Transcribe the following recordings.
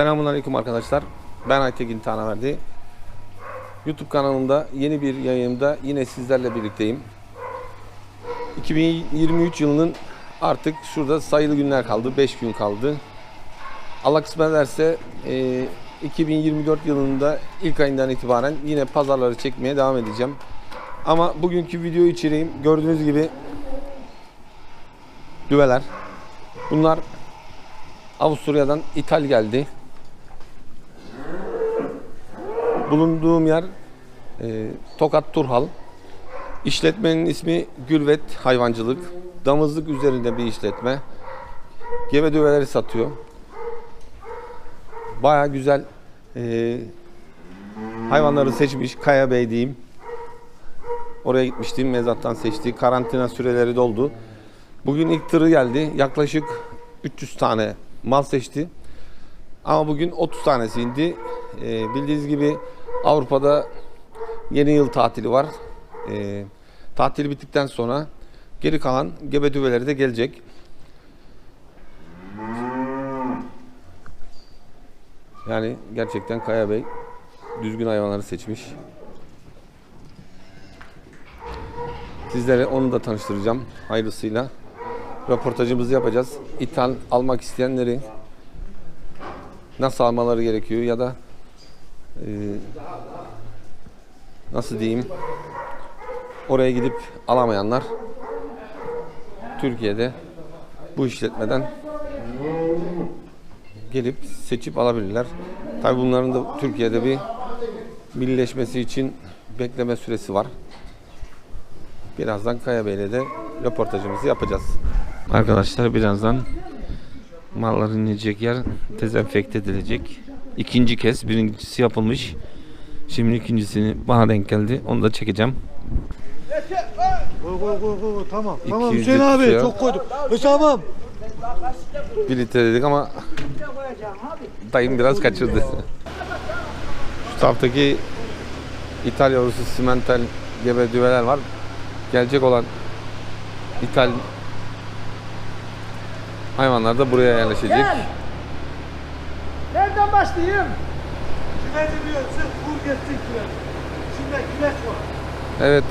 Selamünaleyküm arkadaşlar. Ben Aytekin Tanaverdi. YouTube kanalımda yeni bir yayınımda yine sizlerle birlikteyim. 2023 yılının artık şurada sayılı günler kaldı. 5 gün kaldı. Allah kısmet ederse e, 2024 yılında ilk ayından itibaren yine pazarları çekmeye devam edeceğim. Ama bugünkü video içeriğim gördüğünüz gibi düveler. Bunlar Avusturya'dan ithal geldi. Bulunduğum yer e, Tokat Turhal. İşletmenin ismi Gülvet Hayvancılık. Damızlık üzerinde bir işletme. Gebe düveleri satıyor. Baya güzel e, hayvanları seçmiş. Kaya Bey diyeyim. Oraya gitmiştim. Mezattan seçti. Karantina süreleri doldu. Bugün ilk tırı geldi. Yaklaşık 300 tane mal seçti. Ama bugün 30 tanesi indi. Ee, bildiğiniz gibi Avrupa'da yeni yıl tatili var. Ee, tatil bittikten sonra geri kalan gebe düveleri de gelecek. Yani gerçekten Kaya Bey düzgün hayvanları seçmiş. Sizlere onu da tanıştıracağım hayırlısıyla. Röportajımızı yapacağız. İthal almak isteyenleri nasıl almaları gerekiyor ya da e, nasıl diyeyim oraya gidip alamayanlar Türkiye'de bu işletmeden gelip seçip alabilirler. Tabi bunların da Türkiye'de bir millileşmesi için bekleme süresi var. Birazdan Kaya Bey'le de röportajımızı yapacağız. Arkadaşlar birazdan malların inecek yer dezenfekte edilecek. İkinci kez birincisi yapılmış. Şimdi ikincisini bana denk geldi. Onu da çekeceğim. Koy koy koy koy tamam. Tamam 200 Hüseyin abi tutuyor. çok koydum. E tamam. Bir litre dedik ama dayım biraz kaçırdı. Şu taraftaki İtalya yavrusu simental gebe düveler var. Gelecek olan İtal hayvanlar da buraya yerleşecek. Gel. Nereden başlayayım? Kime diyor sırf vur geçsin kime. Şimdi kime var. Evet.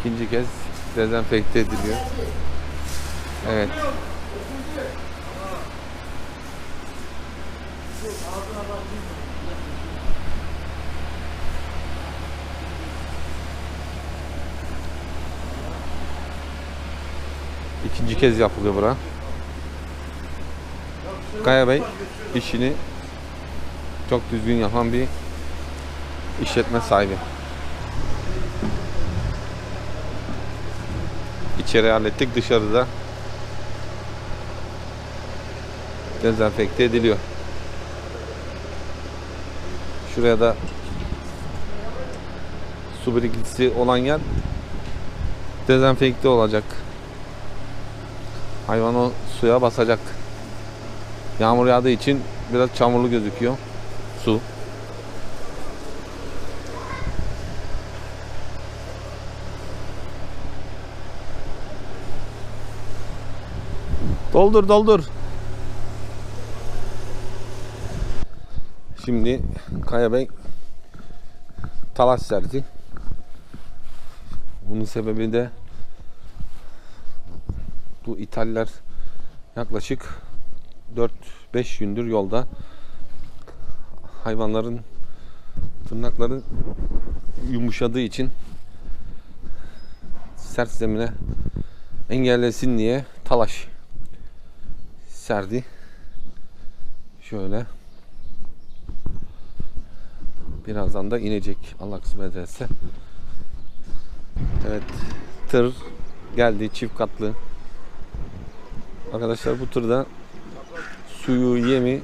İkinci kez dezenfekte ediliyor. Evet. İkinci kez yapılıyor bura. Kaya Bey işini çok düzgün yapan bir işletme sahibi. İçeri hallettik dışarıda dezenfekte ediliyor. Şuraya da su birikintisi olan yer dezenfekte olacak. Hayvan o suya basacak. Yağmur yağdığı için biraz çamurlu gözüküyor su. Doldur doldur. Şimdi Kaya Bey talaş serdi. Bunun sebebi de bu İtalyalar yaklaşık 4-5 gündür yolda hayvanların tırnakları yumuşadığı için sert zemine engellesin diye talaş serdi. Şöyle birazdan da inecek Allah kısmet ederse. Evet tır geldi çift katlı Arkadaşlar bu turda suyu, yemi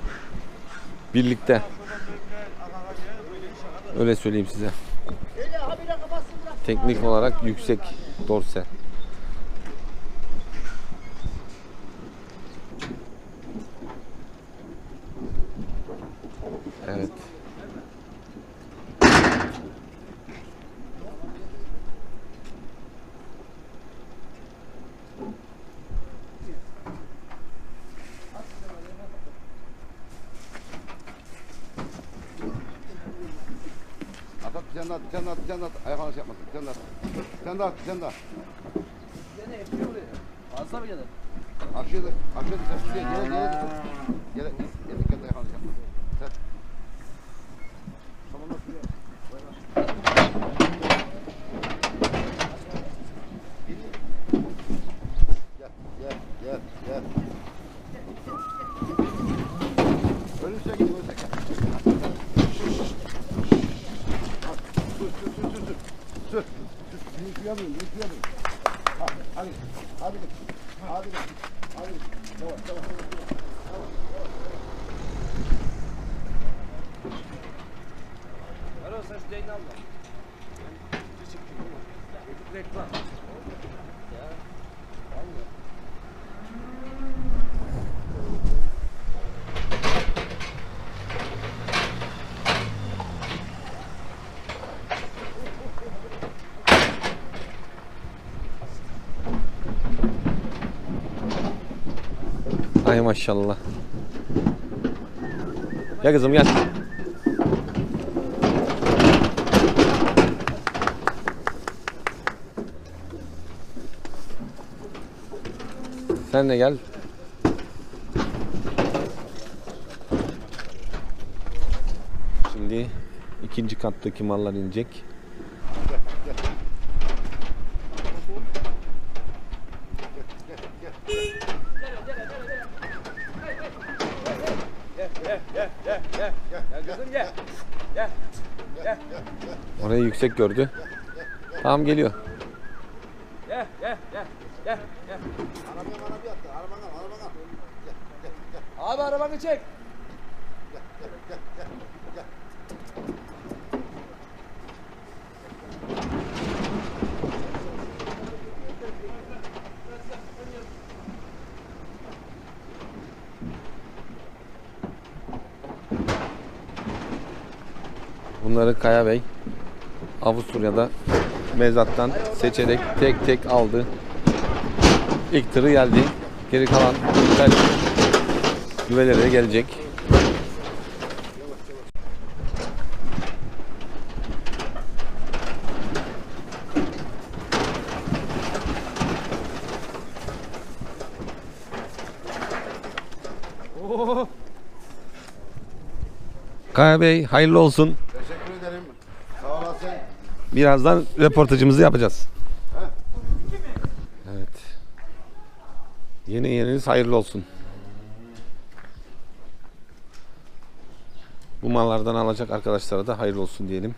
birlikte. Öyle söyleyeyim size. Teknik olarak yüksek dorse. Evet. Bir tane daha bir tane daha bir tane daha at. Ayak alış yapmasın. Bir tane daha. Bir tane daha bir tane daha. Gene yapıyor buraya. Fazla mı gelir? Aşağıda, aşağıda sen şuraya gele gele tut. Gele, gele kendi ayak alış yapmasın. Sen. Tamam lan şuraya. Gel, gel, gel, gel. Önümüze gidin, önümüze gel. Bak, Sür, sür, sür, sür, sür. Sür. Yapıyorum, büyük yapıyorum. Ha, hadi, hadi. Hadi. Hadi git. Yavaş, yavaş, yavaş. Alo sen şu değini al da. Reklam. Ya. Vallahi. Ay maşallah. Gel kızım gel. Sen de gel. Şimdi ikinci kattaki mallar inecek. Gel kızım gel. Gel. Gel. Orayı yüksek gördü. Tamam geliyor. Gel. Gel. Gel. Gel. Gel. Arabaya arabaya attı. Arabanı al, arabanı al. Gel, gel, gel, Abi arabanı çek. gel, gel, gel, gel. Bunları Kaya Bey Avusturya'da mezattan seçerek tek tek aldı. İlk tırı geldi. Geri kalan tel güvelere gelecek. Kaya Bey hayırlı olsun. Teşekkür ederim. Sağ olasın. Birazdan röportajımızı yapacağız. Evet. Yeni yeniniz hayırlı olsun. Bu mallardan alacak arkadaşlara da hayırlı olsun diyelim.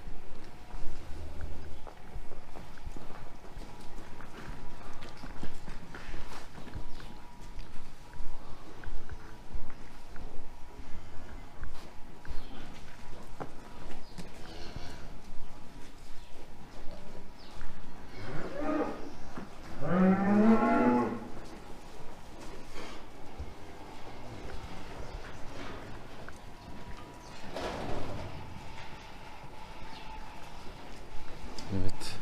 Evet.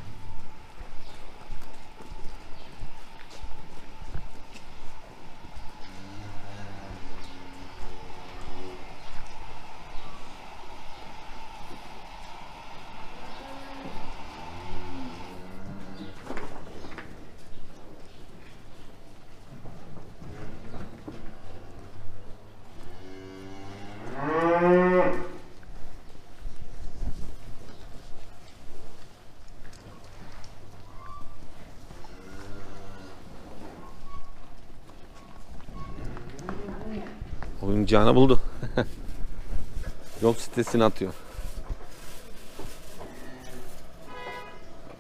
Oyuncağını buldu. Yol sitesini atıyor.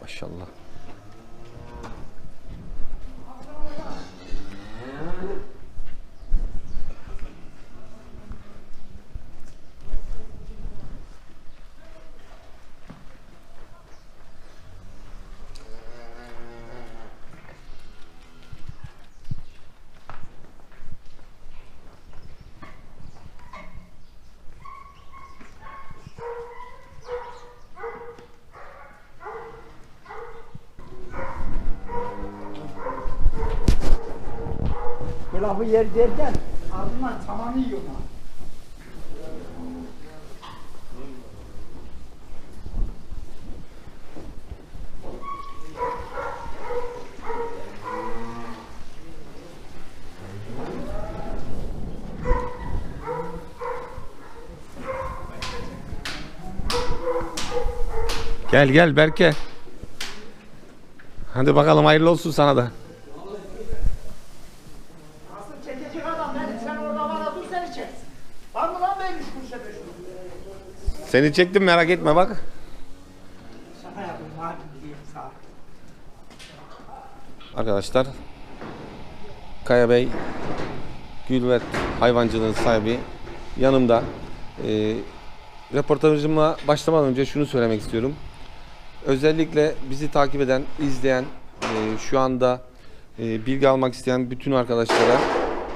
Maşallah. Kulafı yer derken ardından tamamı yiyor mu? Gel gel Berke. Hadi bakalım hayırlı olsun sana da. Seni çektim merak etme bak. Arkadaşlar Kaya Bey Gülvet hayvancılığın sahibi yanımda. Ee, röportajıma başlamadan önce şunu söylemek istiyorum. Özellikle bizi takip eden, izleyen, e, şu anda e, bilgi almak isteyen bütün arkadaşlara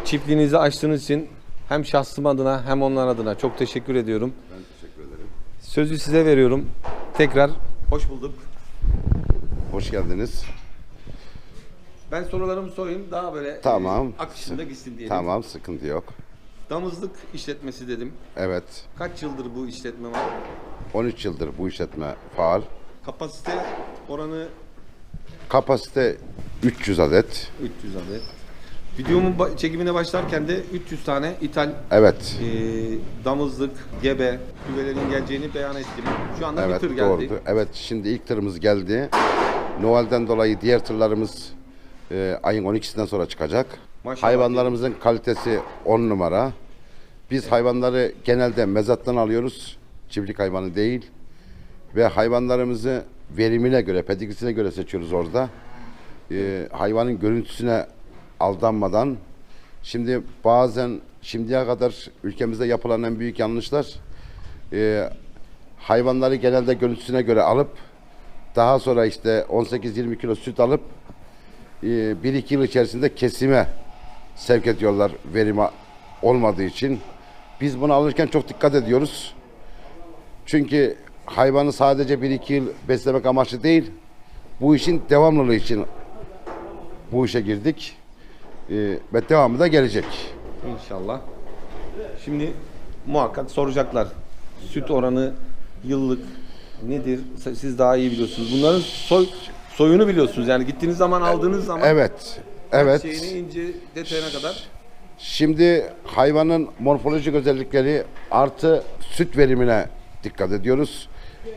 çiftliğinizi açtığınız için hem şahsım adına hem onlar adına çok teşekkür ediyorum. Sözü size veriyorum. Tekrar hoş bulduk. Hoş geldiniz. Ben sorularımı sorayım daha böyle Tamam. e, akışında gitsin diyelim. Tamam, sıkıntı yok. Damızlık işletmesi dedim. Evet, Kaç yıldır bu işletme var? 13 yıldır bu işletme faal. Kapasite oranı Kapasite 300 adet. 300 adet. Videomun ba- çekimine başlarken de 300 tane ithal Evet, e, damızlık, gebe, düvelerin geleceğini beyan ettim. Şu anda evet bir tır geldi. doğrudur. Evet, şimdi ilk tırımız geldi. Noel'den dolayı diğer tırlarımız e, ayın 12'sinden sonra çıkacak. Maşallah Hayvanlarımızın kalitesi 10 numara. Biz hayvanları genelde mezattan alıyoruz. Çiftlik hayvanı değil. Ve hayvanlarımızı verimine göre, pedigrisine göre seçiyoruz orada. Ee, hayvanın görüntüsüne aldanmadan. Şimdi bazen şimdiye kadar ülkemizde yapılan en büyük yanlışlar e, hayvanları genelde görüntüsüne göre alıp daha sonra işte 18-20 kilo süt alıp e, 1-2 yıl içerisinde kesime sevk ediyorlar verimi olmadığı için. Biz bunu alırken çok dikkat ediyoruz. Çünkü hayvanı sadece 1-2 yıl beslemek amaçlı değil, bu işin devamlılığı için bu işe girdik. Ee, ve devamı da gelecek. İnşallah. Şimdi muhakkak soracaklar. Süt oranı yıllık nedir? Siz daha iyi biliyorsunuz. Bunların soy soyunu biliyorsunuz. Yani gittiğiniz zaman aldığınız zaman Evet, evet. şeyini ince detayına kadar Şimdi hayvanın morfolojik özellikleri artı süt verimine dikkat ediyoruz.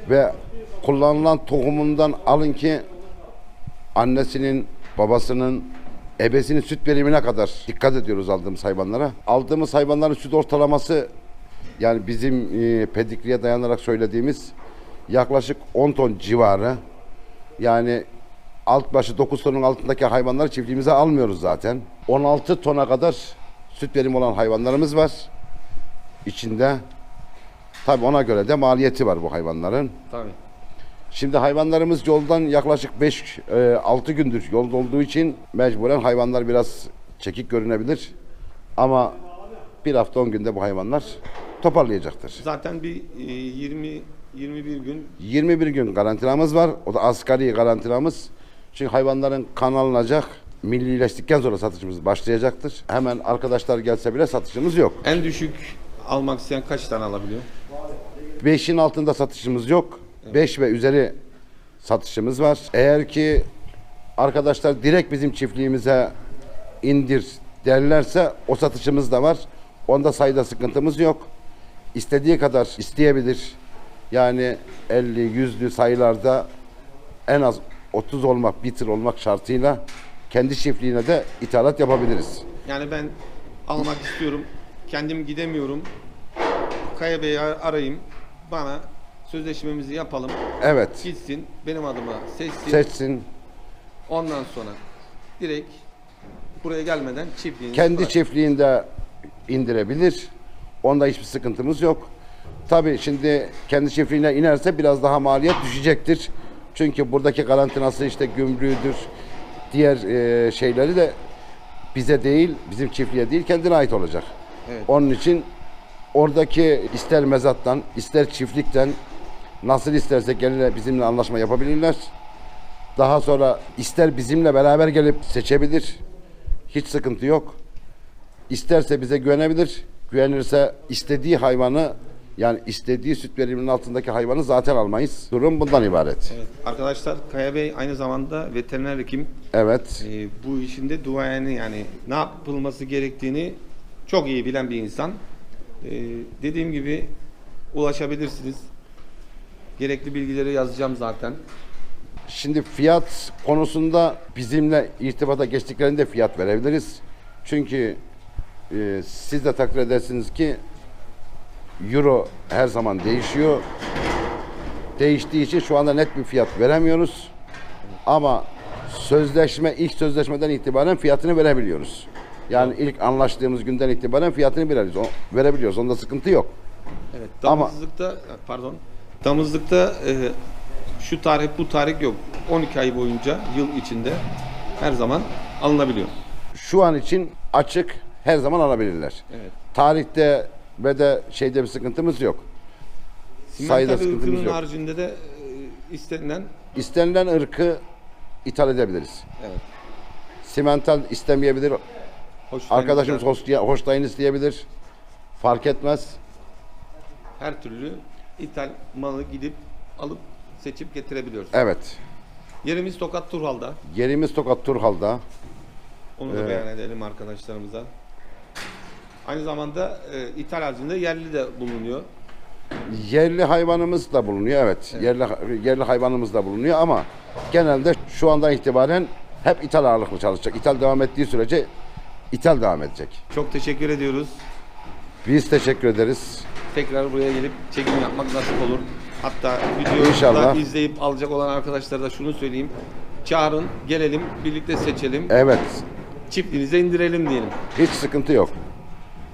Ve kullanılan tohumundan alın ki annesinin, babasının, ebesinin süt verimine kadar dikkat ediyoruz aldığımız hayvanlara. Aldığımız hayvanların süt ortalaması yani bizim e, pedigriye dayanarak söylediğimiz yaklaşık 10 ton civarı. Yani alt başı 9 tonun altındaki hayvanları çiftliğimize almıyoruz zaten. 16 tona kadar süt verimi olan hayvanlarımız var içinde. Tabi ona göre de maliyeti var bu hayvanların. tabii. Şimdi hayvanlarımız yoldan yaklaşık 5-6 gündür yolda olduğu için mecburen hayvanlar biraz çekik görünebilir. Ama bir hafta 10 günde bu hayvanlar toparlayacaktır. Zaten bir e, 20 21 gün 21 gün karantinamız var. O da asgari karantinamız. Çünkü hayvanların kan alınacak. Millileştikten sonra satışımız başlayacaktır. Hemen arkadaşlar gelse bile satışımız yok. en düşük almak isteyen kaç tane alabiliyor? 5'in altında satışımız yok. 5 ve üzeri satışımız var. Eğer ki arkadaşlar direkt bizim çiftliğimize indir derlerse o satışımız da var. Onda sayıda sıkıntımız yok. İstediği kadar isteyebilir. Yani 50, 100'lü sayılarda en az 30 olmak, bir tır olmak şartıyla kendi çiftliğine de ithalat yapabiliriz. Yani ben almak istiyorum. Kendim gidemiyorum. Kaya Bey'i ar- arayayım. Bana sözleşmemizi yapalım. Evet. Gitsin benim adıma seçsin. Seçsin. Ondan sonra direkt buraya gelmeden çiftliğini kendi bırak. çiftliğinde indirebilir. Onda hiçbir sıkıntımız yok. Tabii şimdi kendi çiftliğine inerse biraz daha maliyet düşecektir. Çünkü buradaki karantinası işte gümrüğüdür. Diğer e, şeyleri de bize değil, bizim çiftliğe değil kendine ait olacak. Evet. Onun için oradaki ister mezattan, ister çiftlikten nasıl isterse gelirler bizimle anlaşma yapabilirler. Daha sonra ister bizimle beraber gelip seçebilir. Hiç sıkıntı yok. İsterse bize güvenebilir. Güvenirse istediği hayvanı yani istediği süt veriminin altındaki hayvanı zaten almayız. Durum bundan ibaret. Evet. Arkadaşlar Kaya Bey aynı zamanda veteriner hekim. Evet. Ee, bu işinde duayeni yani ne yapılması gerektiğini çok iyi bilen bir insan. Ee, dediğim gibi ulaşabilirsiniz. Gerekli bilgileri yazacağım zaten. Şimdi fiyat konusunda bizimle irtibata geçtiklerinde fiyat verebiliriz. Çünkü e, siz de takdir edersiniz ki euro her zaman değişiyor. Değiştiği için şu anda net bir fiyat veremiyoruz. Ama sözleşme ilk sözleşmeden itibaren fiyatını verebiliyoruz. Yani ilk anlaştığımız günden itibaren fiyatını verebiliyoruz. O- verebiliyoruz. Onda sıkıntı yok. Evet. Ama- Damızlıkta pardon. Damızlıkta e, şu tarih bu tarih yok. 12 ay boyunca yıl içinde her zaman alınabiliyor. Şu an için açık her zaman alabilirler. Evet. Tarihte ve de şeyde bir sıkıntımız yok. Sayıda sıkıntımız yok. haricinde de e, istenilen İstenilen ırkı ithal edebiliriz. evet. Simental istemeyebilir. Hoş Arkadaşımız hoş, hoştayın isteyebilir. Fark etmez. her türlü ithal malı gidip alıp seçip getirebiliyoruz. Evet. Yerimiz Tokat Turhal'da. Yerimiz Tokat Turhal'da. Onu da Evet. beyan edelim arkadaşlarımıza. Aynı zamanda e, ithal haricinde yerli de bulunuyor. Yerli hayvanımız da bulunuyor. Evet. Yerli yerli hayvanımız da bulunuyor ama genelde şu andan itibaren hep ithal ağırlıklı çalışacak. İthal devam ettiği sürece ithal devam edecek. Çok teşekkür ediyoruz. Biz teşekkür ederiz. Tekrar buraya gelip çekim yapmak nasip olur. Hatta videoyu İnşallah. izleyip alacak olan arkadaşlara da şunu söyleyeyim. Çağırın, gelelim, birlikte seçelim, Evet. çiftliğinize indirelim diyelim. Hiç sıkıntı yok.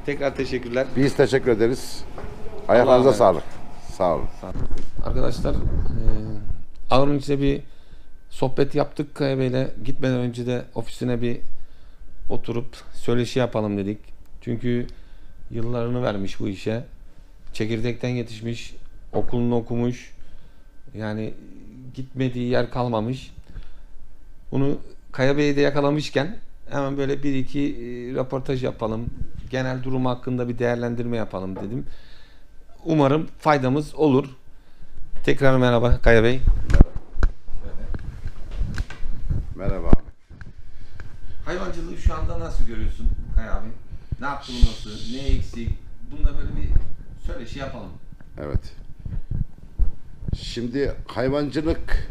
Tekrar teşekkürler. Biz teşekkür ederiz. Ayaklarınıza sağlık. Sağ olun. Arkadaşlar, e, ağırın içinde bir sohbet yaptık Kaya Bey'le. Gitmeden önce de ofisine bir oturup söyleşi yapalım dedik. Çünkü yıllarını vermiş bu işe. Çekirdekten yetişmiş, okulunu okumuş. Yani gitmediği yer kalmamış. Bunu Kaya Bey'i de yakalamışken hemen böyle bir iki e, röportaj yapalım. Genel durum hakkında bir değerlendirme yapalım dedim. Umarım faydamız olur. Tekrar merhaba Kaya Bey. Merhaba abi. Hayvancılığı şu anda nasıl görüyorsun Kaya abi? Ne yapılması, ne eksik? Bunda böyle bir söyleşi yapalım. Evet. Şimdi hayvancılık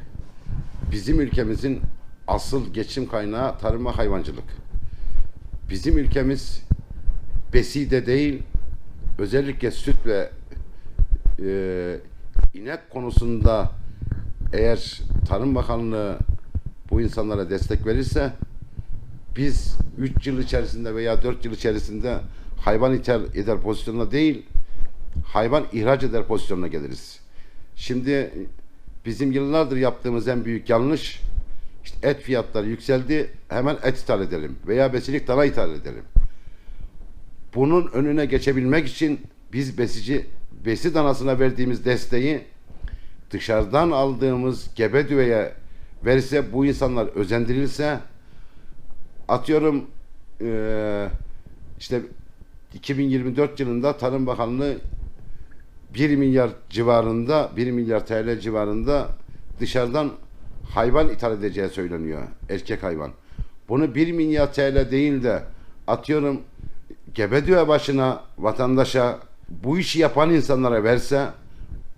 bizim ülkemizin asıl geçim kaynağı tarım ve hayvancılık. Bizim ülkemiz beside değil, özellikle süt ve e, inek konusunda eğer Tarım Bakanlığı bu insanlara destek verirse biz 3 yıl içerisinde veya 4 yıl içerisinde hayvan ithal eder pozisyonuna değil, hayvan ihraç eder pozisyonuna geliriz. Şimdi bizim yıllardır yaptığımız en büyük yanlış işte et fiyatları yükseldi hemen et ithal edelim veya besilik dana ithal edelim. Bunun önüne geçebilmek için biz besici besi danasına verdiğimiz desteği dışarıdan aldığımız gebe düveye verirse bu insanlar özendirilse atıyorum eee, işte 2024 yılında Tarım Bakanlığı 1 milyar civarında 1 milyar TL civarında dışarıdan hayvan ithal edeceği söyleniyor. Erkek hayvan. Bunu 1 milyar TL değil de atıyorum Gebedüğe başına vatandaşa bu işi yapan insanlara verse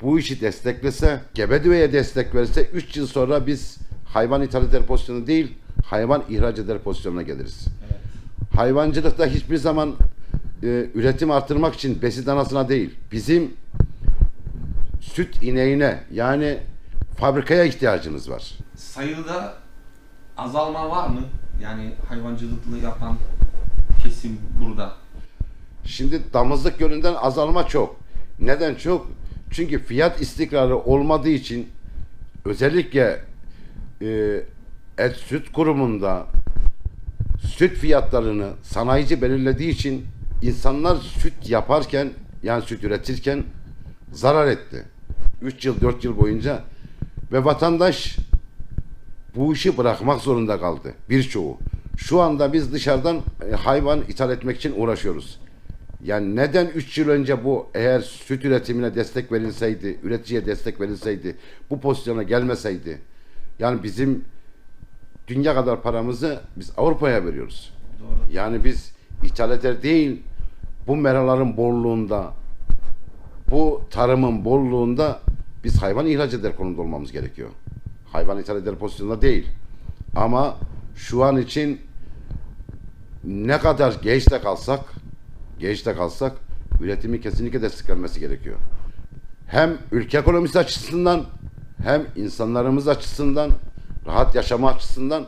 bu işi desteklese Gebedüğe'ye destek verse 3 yıl sonra biz hayvan ithal eder pozisyonu değil hayvan ihraç eder pozisyonuna geliriz. Hayvancılıkta hiçbir zaman e, üretim artırmak için besi danasına değil bizim süt ineğine yani fabrikaya ihtiyacımız var. Sayıda azalma var mı? Yani hayvancılıklı yapan kesim burada. Şimdi damızlık yönünden azalma çok. Neden çok? Çünkü fiyat istikrarı olmadığı için özellikle e, et süt kurumunda süt fiyatlarını sanayici belirlediği için insanlar süt yaparken yani süt üretirken zarar etti. 3 yıl 4 yıl boyunca ve vatandaş bu işi bırakmak zorunda kaldı birçoğu. Şu anda biz dışarıdan e, hayvan ithal etmek için uğraşıyoruz. Yani neden 3 yıl önce bu eğer süt üretimine destek verilseydi, üreticiye destek verilseydi, bu pozisyona gelmeseydi, yani bizim dünya kadar paramızı biz Avrupa'ya veriyoruz. Doğru. Yani biz ithal eder değil, bu meraların bolluğunda, bu tarımın bolluğunda Biz hayvan ihraç eder konumda olmamız gerekiyor. Hayvan ithal eder pozisyonda değil. Ama şu an için ne kadar geç de kalsak, geç de kalsak üretimi kesinlikle desteklenmesi gerekiyor. Hem ülke ekonomisi açısından hem insanlarımız açısından rahat yaşama açısından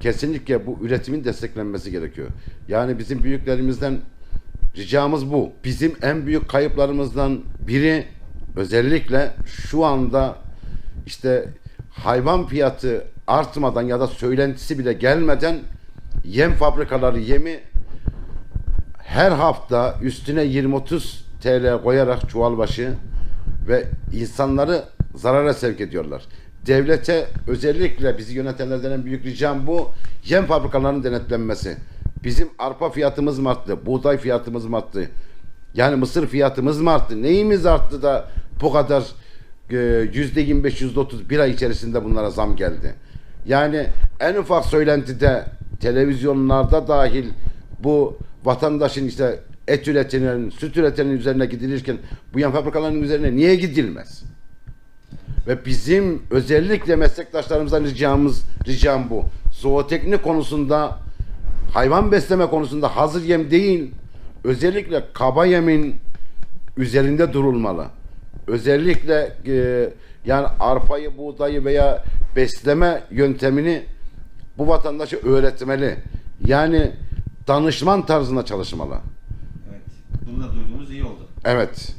kesinlikle bu üretimin desteklenmesi gerekiyor. Yani bizim büyüklerimizden ricamız bu. Bizim en büyük kayıplarımızdan biri özellikle şu anda işte hayvan fiyatı artmadan ya da söylentisi bile gelmeden yem fabrikaları yemi her hafta üstüne 20-30 TL koyarak çuval başı ve insanları zarara sevk ediyorlar. Devlete özellikle bizi yönetenlerden en büyük ricam bu. Yem fabrikalarının denetlenmesi. Bizim arpa fiyatımız mı arttı? Buğday fiyatımız mı arttı? Yani mısır fiyatımız mı arttı? Neyimiz arttı da bu kadar e, yüzde 25 yüzde 30 bir ay içerisinde bunlara zam geldi. Yani en ufak söylentide televizyonlarda dahil bu vatandaşın işte et üretenin, süt üretenin üzerine gidilirken bu yan fabrikaların üzerine niye gidilmez? Ve bizim özellikle meslektaşlarımızdan ricamız ricam bu. Zooteknik konusunda hayvan besleme konusunda hazır yem değil özellikle kaba yemin üzerinde durulmalı. Özellikle e, yani arpayı, buğdayı veya besleme yöntemini bu vatandaşa öğretmeli. Yani danışman tarzında çalışmalı. Evet. Bunu da duyduğumuz iyi oldu. Evet.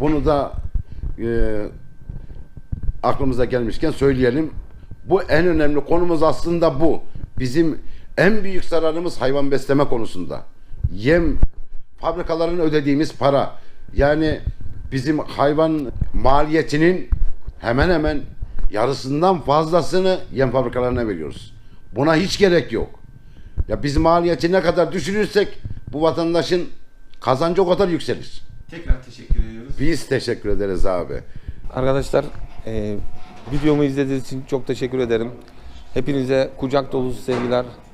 Bunu da e, aklımıza gelmişken söyleyelim. Bu en önemli konumuz aslında bu. Bizim en büyük zararımız hayvan besleme konusunda. Yem fabrikaların ödediğimiz para. Yani bizim hayvan maliyetinin hemen hemen yarısından fazlasını yem fabrikalarına veriyoruz. Buna hiç gerek yok. Ya biz maliyeti ne kadar düşürürsek bu vatandaşın kazancı o kadar yükselir. Tekrar teşekkür ediyoruz. Biz teşekkür ederiz abi. Arkadaşlar e, videomu izlediğiniz için çok teşekkür ederim. Hepinize kucak dolusu sevgiler.